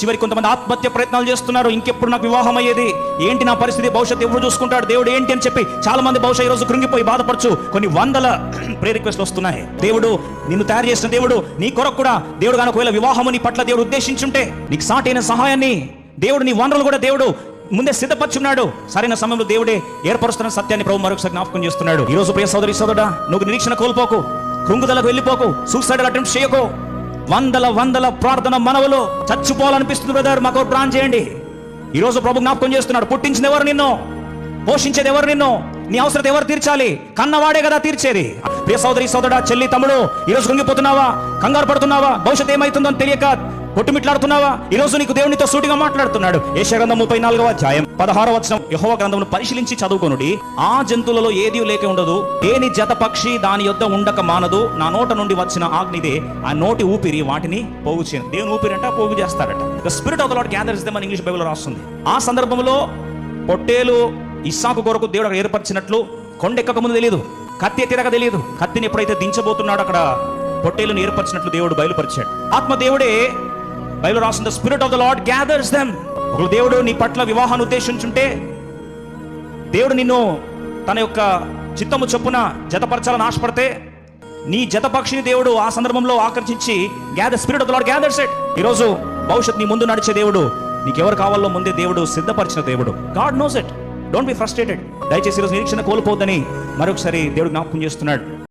చివరి కొంతమంది ఆత్మహత్య ప్రయత్నాలు చేస్తున్నారు. ఇంకెప్పుడు నాకు వివాహం అయ్యేది? ఏంటి నా పరిస్థితి? భవిష్యత్తు ఎవరు చూసుకుంటాడు? దేవుడు ఏంటి అని చెప్పి చాలా మంది బహుశా ఈ రోజు కృంగిపోయి బాధపడచ్చు. కొన్ని వందల ప్రే రిక్వెస్ట్లు వస్తున్నాయి. దేవుడు నిన్ను తయారు చేసిన దేవుడు నీ కొరకు కూడా దేవుడు కనుక ఒకవేళ వివాహము నీ పట్ల దేవుడు ఉద్దేశించుంటే నీకు సాటైన సహాయాన్ని దేవుడు నీ వనరులు కూడా దేవుడు ముందే సిద్ధపరచున్నాడు. సరైన సమయంలో దేవుడే ఏర్పరుస్తున్న సత్యాన్ని ప్రభు మరొకసారి జ్ఞాపకం చేస్తున్నాడు. ఈ రోజు ప్రియ సోదరి సోదరుడా నువ్వు నిరీక్షణ కోల్పోకు కృంగుదలకు వెళ్ళిపోకు సూసైడ్ అటెంప్ట్ చేయకు. వందల వందల ప్రార్థన మనవులు చచ్చిపోవాలనిపిస్తుంది బ్రదర్ మాకు ప్రాణం చేయండి. ఈ రోజు ప్రభు జ్ఞాపకం చేస్తున్నాడు పుట్టించింది ఎవరు నిన్ను? పోషించేది ఎవరు నిన్ను? నీ అవసరం ఎవరు తీర్చాలి? కన్నవాడే కదా తీర్చేది. ప్రియ సోదరి సోదరుడా చెల్లి తమ్ముడు ఈ రోజు కృంగిపోతున్నావా? కంగారు పడుతున్నావా? భవిష్యత్ ఏమైతుందో అని తెలియక కొట్టుమిట్లాడుతున్నావా ఈ రోజు నీకు దేవునితో సూటిగా మాట్లాడుతున్నాడు. ఏష ముప్పై నాలుగవ అధ్యాయం పదహారవ వచనం. యహోవ గ్రంథమును పరిశీలించి చదువుకొనుడి. ఆ జంతువులలో ఏది లేక ఉండదు. దేని జత పక్షి దాని యొద్ద ఉండక మానదు. నా నోట నుండి వచ్చిన ఆజ్ఞిదే ఆ నోటి ఊపిరి వాటిని పోగు చేయను. దేవుని ఊపిరి అంట పోగు చేస్తారట. The spirit of the lord gathers them అని ఇంగ్లీష్ బైబిల్ రాస్తుంది. ఆ సందర్భంలో పొట్టేలు ఇస్సాకు కొరకు దేవుడు ఏర్పరిచినట్లు కొండెక్కక ముందు తెలియదు కత్తి ఎత్తిరాక తెలియదు కత్తిని ఎప్పుడైతే దించబోతున్నాడో అక్కడ పొట్టేలును ఏర్పరిచినట్లు దేవుడు బయలుపరిచాడు. ఆత్మ దేవుడే బైబిల్ రాసిన the spirit of the lord gathers them. ఒక దేవుడు నీ పట్ల వివాహాన్ని ఉద్దేశించుంటే దేవుడు నిన్ను తన యొక్క చిత్తము చొప్పున జతపరచాలని ఆశపడితే నీ జతపక్షిని దేవుడు ఆ సందర్భంలో ఆకర్షించి gather spirit of the lord gathers it. ఈరోజు భవిష్యత్ నీ ముందు నడిచే దేవుడు నీకెవరు కావాలో ముందే దేవుడు సిద్ధపరిచిన దేవుడు. God knows it. Don't be frustrated. దయచేసి ఈరోజు నిరీక్షణ కోల్పోద్దని మరొకసారి దేవుడు జ్ఞాపకం చేస్తున్నాడు.